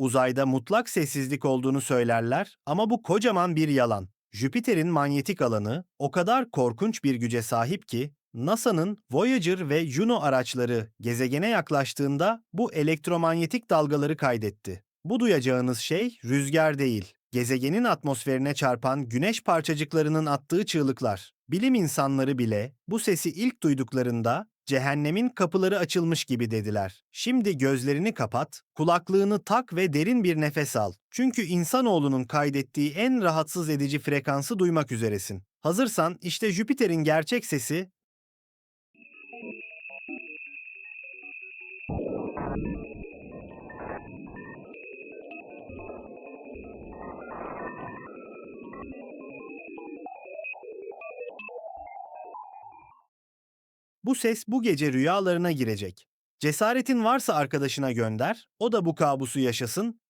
Uzayda mutlak sessizlik olduğunu söylerler ama bu kocaman bir yalan. Jüpiter'in manyetik alanı o kadar korkunç bir güce sahip ki NASA'nın Voyager ve Juno araçları gezegene yaklaştığında bu elektromanyetik dalgaları kaydetti. Bu duyacağınız şey rüzgar değil, gezegenin atmosferine çarpan güneş parçacıklarının attığı çığlıklar. Bilim insanları bile bu sesi ilk duyduklarında cehennemin kapıları açılmış gibi dediler. Şimdi gözlerini kapat, kulaklığını tak ve derin bir nefes al. Çünkü insanoğlunun kaydettiği en rahatsız edici frekansı duymak üzeresin. Hazırsan işte Jüpiter'in gerçek sesi Bu ses bu gece rüyalarına girecek. Cesaretin varsa arkadaşına gönder, o da bu kabusu yaşasın